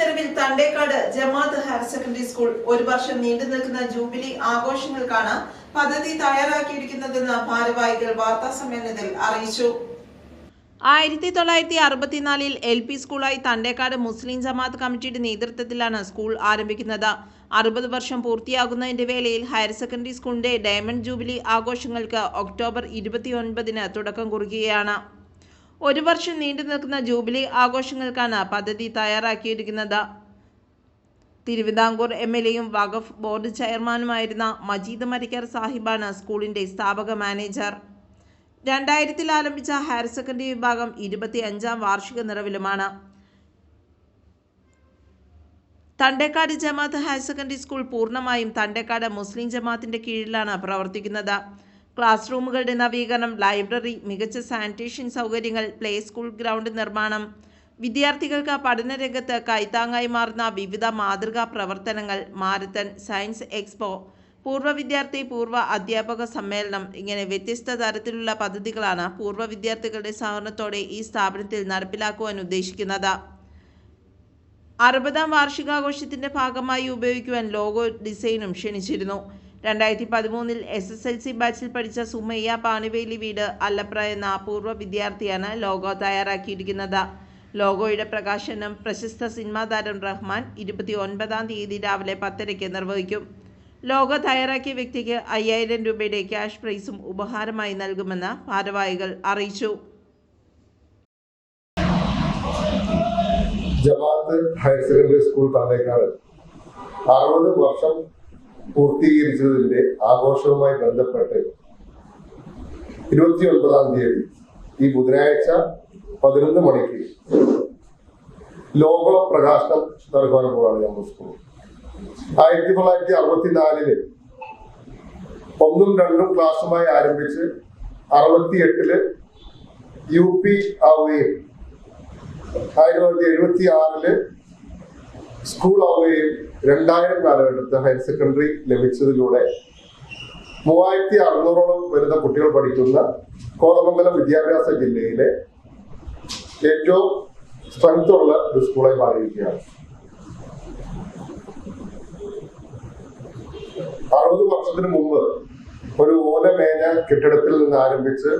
നിറവിൽ Thandekkad Jamaath higher secondary school ഒരു വർഷം നീണ്ടു നിൽക്കുന്ന ജൂബിലി ആഘോഷങ്ങൾക്കാണ് പദ്ധതി തയ്യാറാക്കിയിരിക്കുന്നതെന്ന് ഭാരവാഹികൾ വാർത്താ സമ്മേളനത്തിൽ അറിയിച്ചു. ആയിരത്തി തൊള്ളായിരത്തി അറുപത്തിനാലിൽ എൽ പി സ്കൂളായി തണ്ടേക്കാട് മുസ്ലിം ജമാഅത്ത് കമ്മിറ്റിയുടെ നേതൃത്വത്തിലാണ് സ്കൂൾ ആരംഭിക്കുന്നത്. അറുപത് വർഷം പൂർത്തിയാകുന്നതിന്റെ വേളയിൽ ഹയർ സെക്കൻഡറി സ്കൂളിന്റെ ഡയമണ്ട് ജൂബിലി ആഘോഷങ്ങൾക്ക് ഒക്ടോബർ ഇരുപത്തിയൊൻപതിന് തുടക്കം കുറിക്കുകയാണ്. ഒരു വർഷം നീണ്ടു നിൽക്കുന്ന ജൂബിലി ആഘോഷങ്ങൾക്കാണ് പദ്ധതി തയ്യാറാക്കിയിരിക്കുന്നത്. തിരുവിതാംകൂർ എം എൽ എയും വഖഫ് ബോർഡ് ചെയർമാനുമായിരുന്ന മജീദ് മരിക്കർ സാഹിബാണ് സ്കൂളിന്റെ സ്ഥാപക മാനേജർ. രണ്ടായിരത്തിൽ ആരംഭിച്ച ഹയർ സെക്കൻഡറി വിഭാഗം ഇരുപത്തി അഞ്ചാം വാർഷിക നിറവിലുമാണ്. Thandekkad Jamaath higher secondary school പൂർണമായും തണ്ടേക്കാട് മുസ്ലിം ജമാഅത്തിന്റെ കീഴിലാണ് പ്രവർത്തിക്കുന്നത്. ക്ലാസ് റൂമുകളുടെ നവീകരണം ലൈബ്രറി മികച്ച സാനിറ്റേഷൻ സൗകര്യങ്ങൾ പ്ലേ സ്കൂൾ ഗ്രൗണ്ട് നിർമ്മാണം. വിദ്യാർത്ഥികൾക്ക് പഠനരംഗത്ത് കൈത്താങ്ങായി മാറുന്ന വിവിധ മാതൃകാ പ്രവർത്തനങ്ങൾ മാരത്തൺ സയൻസ് എക്സ്പോ പൂർവ വിദ്യാർത്ഥി പൂർവ അധ്യാപക സമ്മേളനം ഇങ്ങനെ വ്യത്യസ്ത തരത്തിലുള്ള പദ്ധതികളാണ് പൂർവ വിദ്യാർത്ഥികളുടെ സഹകരണത്തോടെ ഈ സ്ഥാപനത്തിൽ നടപ്പിലാക്കുവാൻ ഉദ്ദേശിക്കുന്നത്. അറുപതാം വാർഷികാഘോഷത്തിന്റെ ഭാഗമായി ഉപയോഗിക്കുവാൻ ലോഗോ ഡിസൈനും ക്ഷണിച്ചിരുന്നു. രണ്ടായിരത്തി പതിമൂന്നിൽ എസ് എസ് എൽ സി ബാച്ചിൽ പഠിച്ച സുമയ്യ പാണിവേലി വീട് അല്ലപ്ര എന്ന അപൂർവ വിദ്യാർത്ഥിയാണ് ലോഗോ തയ്യാറാക്കിയിരിക്കുന്നത്. ലോഗോയുടെ പ്രകാശനം പ്രശസ്ത സിനിമാ താരം റഹ്മാൻ ഇരുപത്തി ഒൻപതാം തീയതി രാവിലെ പത്തരയ്ക്ക് നിർവഹിക്കും. ലോഗോ തയ്യാറാക്കിയ വ്യക്തിക്ക് അയ്യായിരം രൂപയുടെ ക്യാഷ് പ്രൈസും ഉപഹാരമായി നൽകുമെന്ന് ഭാരവാഹികൾ അറിയിച്ചു. Jamaath higher secondary school Thandekkad അറുപത് വർഷം പൂർത്തീകരിച്ചതിന്റെ ആഘോഷവുമായി ബന്ധപ്പെട്ട് ഇരുപത്തി ഒൻപതാം തീയതി ഈ ബുധനാഴ്ച പതിനൊന്ന് മണിക്ക് ലോക പ്രകാശനം നൽകാൻ പോവാണ് നമ്മൾ സ്കൂൾ ആയിരത്തി തൊള്ളായിരത്തി അറുപത്തിനാലിൽ ഒന്നും രണ്ടും ക്ലാസ്സുമായി ആരംഭിച്ച് അറുപത്തി എട്ടിൽ യു പി ആവുകയും ആയിരത്തി തൊള്ളായിരത്തി എഴുപത്തി ആറിൽ സ്കൂൾ ആവുകയും രണ്ടായിരം കാലഘട്ടത്ത് ഹയർ സെക്കൻഡറി ലഭിച്ചതിലൂടെ മൂവായിരത്തി അറുന്നൂറോളം വരുന്ന കുട്ടികൾ പഠിക്കുന്ന കോതമംഗലം വിദ്യാഭ്യാസ ജില്ലയിലെ ഏറ്റവും സ്ട്രെങ്ത് ഉള്ള ഒരു സ്കൂളായി മാറിയിരിക്കുകയാണ്. അറുപത് വർഷത്തിന് മുമ്പ് ഒരു ഓലമേഞ്ഞ കെട്ടിടത്തിൽ നിന്ന് ആരംഭിച്ച്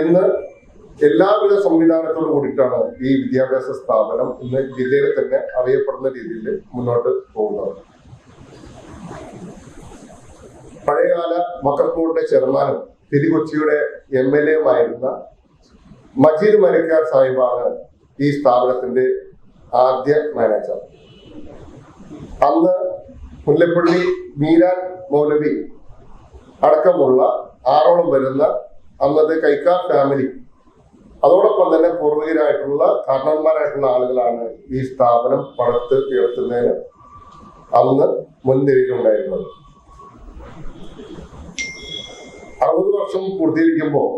ഇന്ന് എല്ലാവിധ സംവിധാനത്തോട് കൂടിയിട്ടാണ് ഈ വിദ്യാഭ്യാസ സ്ഥാപനം ഇന്ന് ജില്ലയിൽ തന്നെ അറിയപ്പെടുന്ന രീതിയിൽ മുന്നോട്ട് പോകുന്നത്. പഴയകാല മക്കൾക്കൂടിന്റെ ചെയർമാനും തിരുകൊച്ചിയുടെ എം എൽ എമായിരുന്ന മജീദ് മലക്കാർ സാഹിബാണ് ഈ സ്ഥാപനത്തിന്റെ ആദ്യ മാനേജർ. അന്ന് മുല്ലപ്പള്ളി മീരാൻ മൗലവി അടക്കമുള്ള ആറോളം വരുന്ന അന്നത്തെ കൈക്കാർ ഫാമിലി അതോടൊപ്പം തന്നെ പൂർവികരായിട്ടുള്ള കാരണന്മാരായിട്ടുള്ള ആളുകളാണ് ഈ സ്ഥാപനം പടുത്ത് ഉയർത്തുന്നതിന് അന്ന് മുൻനിരയിലുണ്ടായിരുന്നത്. അറുപത് വർഷം പൂർത്തീകരിക്കുമ്പോൾ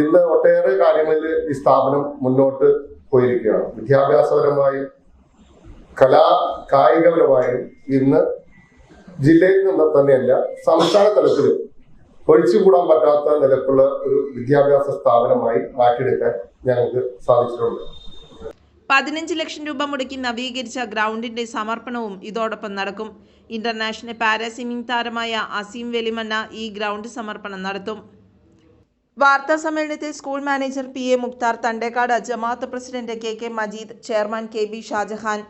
ഇന്ന് ഒട്ടേറെ കാര്യങ്ങളിൽ ഈ സ്ഥാപനം മുന്നോട്ട് പോയിരിക്കുകയാണ്. വിദ്യാഭ്യാസപരമായും കലാ കായികപരമായും ഇന്ന് ജില്ലയിൽ നിന്ന് തന്നെയല്ല സംസ്ഥാന തലത്തിലും ഒഴിച്ചുകൂടാൻ പറ്റാത്ത നിലക്കുള്ള ഒരു വിദ്യാഭ്യാസ സ്ഥാപനമായി മാറ്റിയെടുക്കാൻ ഞങ്ങൾക്ക് സാധിച്ചിട്ടുണ്ട്. പതിനഞ്ച് ലക്ഷം രൂപ മുടക്കി നവീകരിച്ച ഗ്രൗണ്ടിന്റെ സമർപ്പണവും ഇതോടൊപ്പം നടക്കും. ഇന്റർനാഷണൽ പാരാസിമിംഗ് താരമായ അസീം വെലിമണ്ണ ഈ ഗ്രൗണ്ട് സമർപ്പണം നടത്തും. വാർത്താ സമ്മേളനത്തിൽ school manager P A Mukhtar Thandekkad Jamaath president K K Majeed chairman K B Shajahan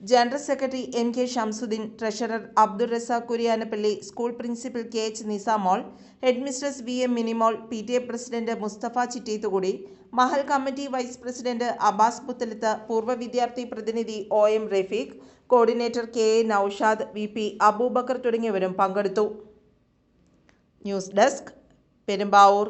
general secretary M K Shamsuddin treasurer Abdul Razak Kuriyanappally school principal K H Nisamol headmistress V M Minimol P T A president Musthafa Chitteethukudi Mahal committee vice president Abbas Puthalath പൂർവ വിദ്യാർത്ഥി പ്രതിനിധി O M Rafeeq coordinator K A Noushad V P Abubakar തുടങ്ങിയവരും പങ്കെടുത്തു. News desk Perumbavoor.